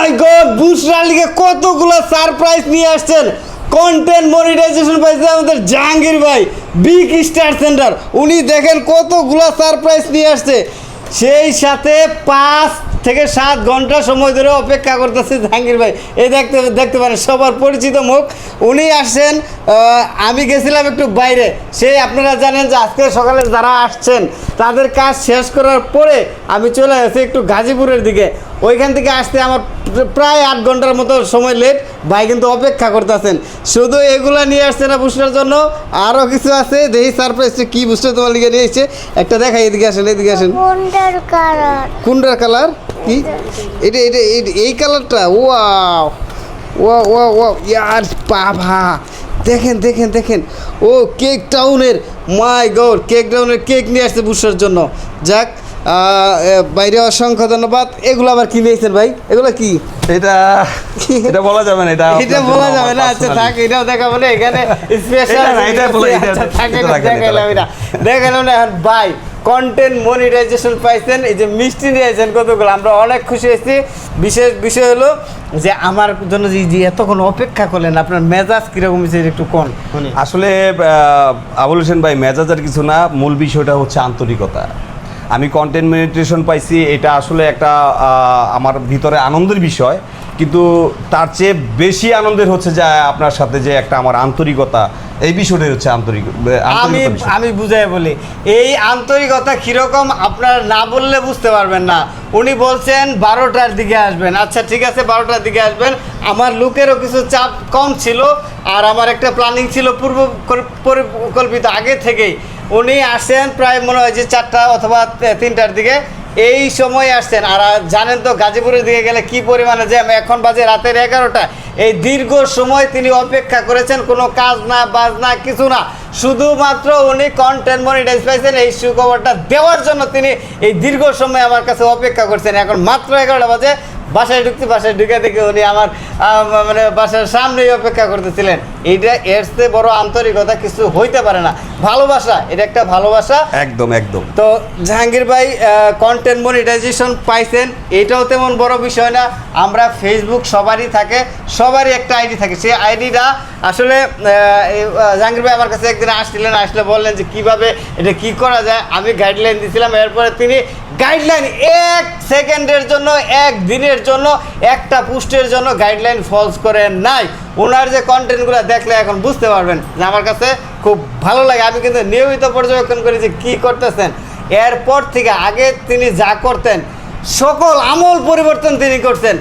মাই god বুশরা লিগে কতগুলো surprise নিয়ে আসছেন। কন্টেন্ট মনিটাইজেশন পাইছে আমাদের জাহাঙ্গীর ভাই বিগ স্টার সেন্টার উনি দেখেন কতগুলো সারপ্রাইজ নিয়ে আসছে। সেই সাথে পাঁচ থেকে সাত ঘণ্টা সময় ধরে অপেক্ষা করতেছে জাহাঙ্গীর ভাই। এই দেখতে দেখতে পারেন, সবার পরিচিত মুখ। উনি আসছেন আমি গেছিলাম একটু বাইরে। সেই আপনারা জানেন যে আজকে সকালে যারা আসছেন তাদের কাজ শেষ করার পরে আমি চলে আসছি একটু গাজীপুরের দিকে। ওইখান থেকে আসতে আমার প্রায় আট ঘণ্টার মতো সময় লেট ভাই কিন্তু অপেক্ষা করতেছেন। শুধু এগুলা নিয়ে আসছে না বুস্টার জন্য আরও কিছু আছে দেখি সারপ্রাইজটা কি বুস্টার তোমার লিগে নিয়ে এসছে। একটা দেখাই এদিকে আসেন এদিকে আসেন। কোনটার কালার? কি? এটা এটা এটা- এই কালারটা? ওয়াও! ওয়া ওয়া ওয়া ইয়ার বাবা। দেখেন দেখেন দেখেন। ও কেক টাউনের মাই গড কেক টাউনের কেক নিয়ে আসছে বুসার জন্য। যাক বাইরে অসংখ্য ধন্যবাদ। এগুলো আবার কি নিয়েছেন ভাই? এগুলো কি? এটা এটা বলা যাবে না এটা এটা বলা যাবে না আচ্ছা থাক এটাও দেখাবো না এখানে স্পেশাল এটা না, বলো, এটা- আচ্ছা থাক এটা দেখাইলাম এটা দেখাইলাম না এখন বাই কন্টেন্ট মনিটাইজেশন পাইছেন, এই যে মিষ্টি নিয়েছেন কতগুলো, আমরা অনেক খুশি হয়েছি। বিশেষ বিষয় হলো যে আমার জন্য যে এতক্ষণ অপেক্ষা করলেন, আপনার মেজাজ কীরকম হয়েছে একটু কোন? আসলে আবুল হোসেন ভাই মেজাজের কিছু না, মূল বিষয়টা হচ্ছে আন্তরিকতা। আমি কন্টেন্ট মেডিটেশন পাইছি, এটা আসলে একটা আমার ভিতরে আনন্দের বিষয়। কিন্তু তার চেয়ে বেশি আনন্দের হচ্ছে যে আপনার সাথে যে একটা আমার আন্তরিকতা এই বিষয়টাই হচ্ছে আন্তরিক আমি আমি বুঝাই বলি এই আন্তরিকতা কীরকম আপনার না বললে বুঝতে পারবেন না। উনি বলছেন বারোটার দিকে আসবেন। আচ্ছা ঠিক আছে বারোটার দিকে আসবেন। আমার লুকেরও কিছু চাপ কম ছিল আর আমার একটা প্ল্যানিং ছিল পূর্ব পরিকল্পিত আগে থেকেই। উনি আসেন প্রায় মনে হয় যে চারটা অথবা তিনটার দিকে। এই সময় আসছেন। আর জানেন তো গাজীপুরের দিকে গেলে কি পরিমাণে জ্যাম? এখন বাজে রাতের এগারোটা। এই দীর্ঘ সময় তিনি অপেক্ষা করেছেন, কোনো কাজ না, বাজ না, কিছু না। শুধুমাত্র উনি কন্টেন্ট মনিটাইজ পাইছেন, এই সুখবরটা দেওয়ার জন্য তিনি এই দীর্ঘ সময় আমার কাছে অপেক্ষা করছেন। এখন মাত্র এগারোটা বাজে। বাসায় ঢুকতে বাসায় ঢুকে দেখে উনি আমার মানে বাসার সামনেই অপেক্ষা করতেছিলেন। এইটা এর চেয়ে বড় আন্তরিকতা কিছু হইতে পারে না। ভালোবাসা এটা একটা ভালোবাসা। একদম একদম। তো জাহাঙ্গীর ভাই কন্টেন্ট মনিটাইজেশন পাইছেন এটাও তেমন বড় বিষয় না। আমরা ফেসবুক সবারই থাকে সবারই একটা আইডি থাকে। সেই আইডিটা আসলে জাহাঙ্গীর ভাই আমার কাছে একদিন আসছিলেন আসলে বললেন যে কীভাবে এটা কি করা যায়। আমি গাইডলাইন দিয়েছিলাম এরপরে তিনি গাইডলাইন এক সেকেন্ডের জন্য, এক দিনের জন্য, একটা পোস্টের জন্য গাইডলাইন ফলস করে নাই। ওনার যে কন্টেন্টগুলো দেখলে এখন বুঝতে পারবেন যে আমার কাছে খুব ভালো লাগে। আমি কিন্তু নিয়মিত পর্যবেক্ষণ করি যে কী করতেছেন। এরপর থেকে আগে তিনি যা করতেন, সকল আমল পরিবর্তন তিনি করছেন।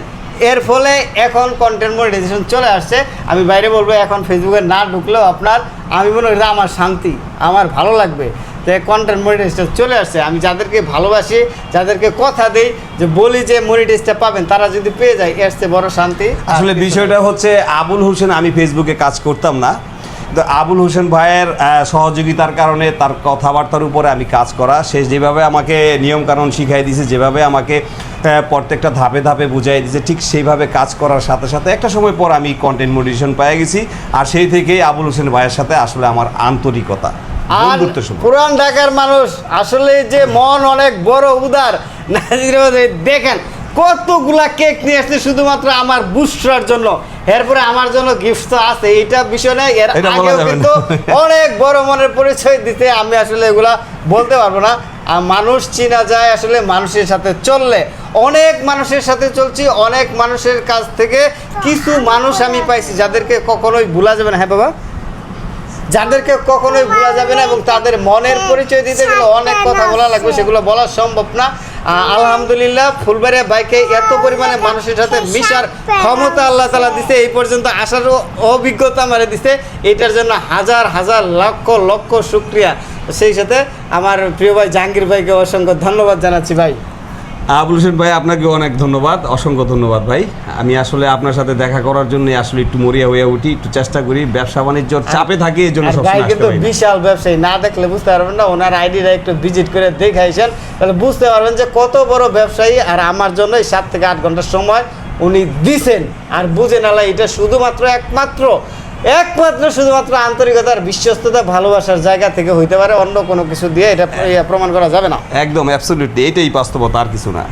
এর ফলে এখন কন্টেন্ট মনিটাইজেশন চলে আসছে। আমি বাইরে বলব, এখন ফেসবুকে না ঢুকলেও আপনার, আমি মনে করি আমার শান্তি, আমার ভালো লাগবে। যে কন্টেন্ট মনিটাইজটা চলে আসছে আমি যাদেরকে ভালোবাসি যাদেরকে কথা দিই যে বলি যে মনিটাইজটা পাবেন তারা যদি পেয়ে যায় এর চেয়ে বড় শান্তি আসলে বিষয়টা হচ্ছে আবুল হোসেন আমি ফেসবুকে কাজ করতাম না। তো আবুল হোসেন ভাইয়ের সহযোগিতার কারণে তার কথাবার্তার উপরে আমি কাজ করা। সে যেভাবে আমাকে নিয়মকানুন শিখাই দিয়েছে যেভাবে আমাকে প্রত্যেকটা ধাপে ধাপে বুঝাই দিয়েছে ঠিক সেইভাবে কাজ করার সাথে সাথে একটা সময় পর আমি কন্টেন্ট মোটিভেশন পেয়ে গেছি। আর সেই থেকেই আবুল হোসেন ভাইয়ের সাথে আসলে আমার আন্তরিকতা। আর পুরান ঢাকার মানুষ আসলে যে মন অনেক বড় উদার দেখেন কতগুলা কেক নিয়ে আসছে শুধুমাত্র আমার বুস্টার জন্য। এরপরে আমার জন্য গিফট তো আছে এইটা বিষয় নয় এর আগেও কিন্তু অনেক বড় মনের পরিচয় দিতে আমি আসলে এগুলা বলতে পারব না। আর মানুষ চিনা যায় আসলে মানুষের সাথে চললে। অনেক মানুষের সাথে চলছি অনেক মানুষের কাছ থেকে কিছু মানুষ আমি পাইছি যাদেরকে কখনোই ভোলা যাবে না। হ্যাঁ বাবা? যাদেরকে কখনোই ভোলা যাবে না এবং তাদের মনের পরিচয় দিতে গেলে অনেক কথা বলা লাগবে সেগুলো বলা সম্ভব না। আলহামদুলিল্লাহ ফুলবাড়িয়া বাইকে এত পরিমাণে মানুষের সাথে মিশার ক্ষমতা আল্লাহ তালা দিছে এই পর্যন্ত আসার অভিজ্ঞতা আমারে দিছে। এটার জন্য হাজার হাজার লক্ষ লক্ষ শুক্রিয়া। সেই সাথে আমার প্রিয় ভাই জাহাঙ্গীর ভাইকে অসংখ্য ধন্যবাদ জানাচ্ছি ভাই। আবুল হোসেন ভাই আপনাকে অনেক ধন্যবাদ অসংখ্য ধন্যবাদ ভাই। আমি আসলে আপনার সাথে দেখা করার জন্য আসলে একটু মরিয়া হয়ে উঠি একটু চেষ্টা করি ব্যবসা বাণিজ্যর চাপে থাকি এই জন্য ভাই কিন্তু বিশাল ব্যবসায়ী না দেখলে বুঝতে পারবেন না ওনার আইডিটা একটু ভিজিট করে দেখাইছেন। তাহলে বুঝতে পারবেন যে কত বড় ব্যবসায়ী আর আমার জন্য এই সাত থেকে আট ঘণ্টার সময় উনি দিছেন। আর বুঝে নালা এটা শুধুমাত্র একমাত্র একমাত্র শুধুমাত্র আন্তরিকতার বিশ্বস্ততা ভালোবাসার জায়গা থেকে হইতে পারে, অন্য কোনো কিছু দিয়ে এটা প্রমাণ করা যাবে না। একদম অ্যাবসলিউটলি এটাই বাস্তবতা, আর কিছু না।